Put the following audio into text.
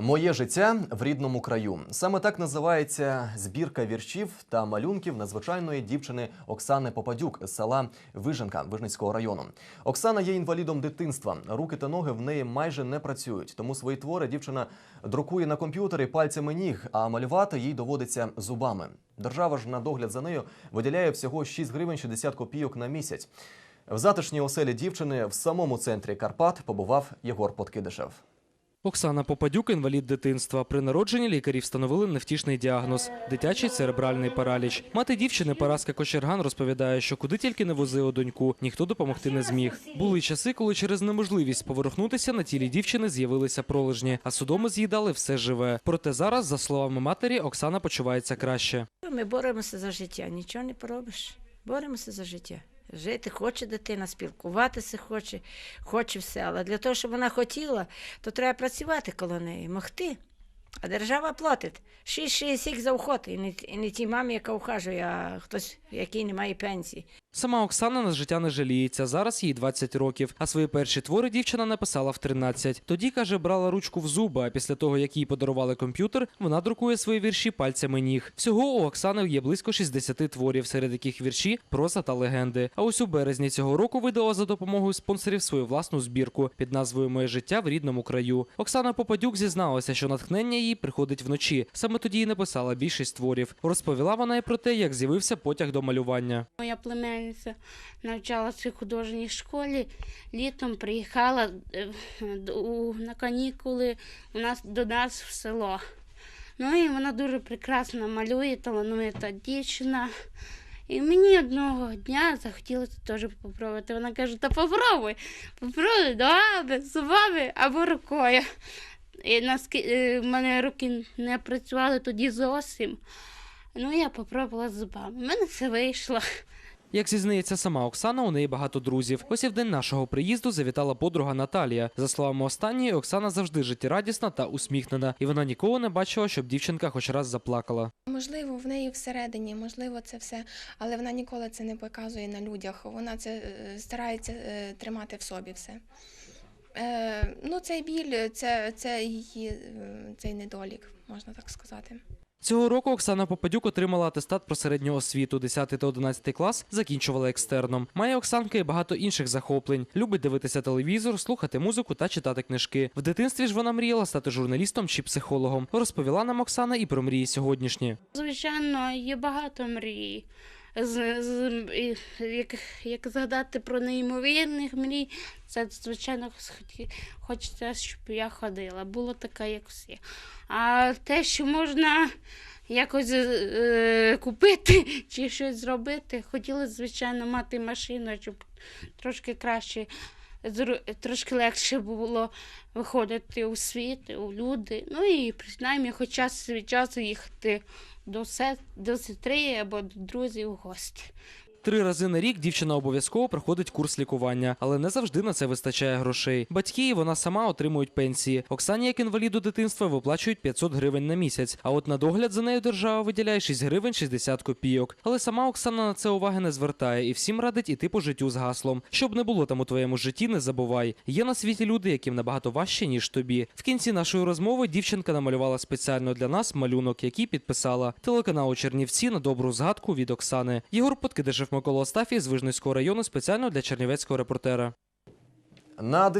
Моє життя в рідному краю. Саме так називається збірка віршів та малюнків надзвичайної дівчини Оксани Попадюк з села Виженка Вижницького району. Оксана є інвалідом дитинства. Руки та ноги в неї майже не працюють. Тому свої твори дівчина друкує на комп'ютері пальцями ніг, а малювати їй доводиться зубами. Держава ж на догляд за нею виділяє всього 6 гривень 60 копійок на місяць. В затишній оселі дівчини в самому центрі Карпат побував Єгор Подкидишев. Оксана Попадюк, інвалід дитинства. При народженні лікарі встановили невтішний діагноз – дитячий церебральний параліч. Мати дівчини Параска Кочерган розповідає, що куди тільки не возила доньку, ніхто допомогти не зміг. Були часи, коли через неможливість поворухнутися на тілі дівчини з'явилися пролежні, а судоми з'їдали все живе. Проте зараз, за словами матері, Оксана почувається краще. Ми боремося за життя, нічого не поробиш. Боремося за життя. Жити хоче дитина, спілкуватися хоче, хоче все. Але для того, щоб вона хотіла, то треба працювати коло неї, могти. А держава платить 6-6 за уход, і не, і не тій мамі, яка ухажує, а хтось, який не має пенсії. Сама Оксана на життя не жаліється. Зараз їй 20 років, а свої перші твори дівчина написала в 13. Тоді, каже, брала ручку в зуби, а після того, як їй подарували комп'ютер, вона друкує свої вірші пальцями ніг. Всього у Оксани є близько 60 творів, серед яких вірші, проза та легенди. А ось у березні цього року видала за допомогою спонсорів свою власну збірку під назвою Моє життя в рідному краю. Оксана Попадюк зізналася, що натхнення їй приходить вночі. Саме тоді й написала більшість творів. Розповіла вона й про те, як з'явився потяг до малювання. Моя племянниця навчалася в художній школі. Літом приїхала е, на канікули у нас, до нас в село. Ну і вона дуже прекрасно малює, талановита дівчина. І мені одного дня захотілося теж попробувати. Вона каже, та попробуй, попробуй ногами, зубами або рукою. І е, в мене руки не працювали тоді зовсім. Ну, я попробувала зубами. У мене це вийшло. Як зізнається сама Оксана, у неї багато друзів. Ось і в день нашого приїзду завітала подруга Наталія. За словами останньої, Оксана завжди життєрадісна та усміхнена, і вона ніколи не бачила, щоб дівчинка хоч раз заплакала. Можливо, в неї всередині, можливо, це все, але вона ніколи це не показує на людях. Вона це е, старається е, тримати в собі все. Е, ну, цей біль, це, це її е, цей недолік, можна так сказати. Цього року Оксана Попадюк отримала атестат про середню освіту. 10 та 11 клас закінчувала екстерном. Має Оксанка і багато інших захоплень. Любить дивитися телевізор, слухати музику та читати книжки. В дитинстві ж вона мріяла стати журналістом чи психологом. Розповіла нам Оксана і про мрії сьогоднішні. Звичайно, є багато мрій. З, з, як, як згадати про неймовірних мрій, це звичайно хоч- хочеться, щоб я ходила. Було таке, як всі. А те, що можна якось е, купити чи щось зробити, хотіла, звичайно, мати машину, щоб трошки краще, трошки легше було виходити у світ, у люди. Ну і принаймні, хоч час від часу їхати до, се, до сестри або до друзів у гості. Три рази на рік дівчина обов'язково проходить курс лікування, але не завжди на це вистачає грошей. Батьки і вона сама отримують пенсії. Оксані, як інваліду дитинства, виплачують 500 гривень на місяць. А от на догляд за нею держава виділяє 6 гривень 60 копійок. Але сама Оксана на це уваги не звертає і всім радить іти по життю з гаслом. Щоб не було там у твоєму житті, не забувай. Є на світі люди, яким набагато важче ніж тобі. В кінці нашої розмови дівчинка намалювала спеціально для нас малюнок, який підписала телеканалу Чернівці на добру згадку від Оксани. Єгор Подкидишев Микола Остафій з Вижницького району спеціально для Чернівецького репортера. На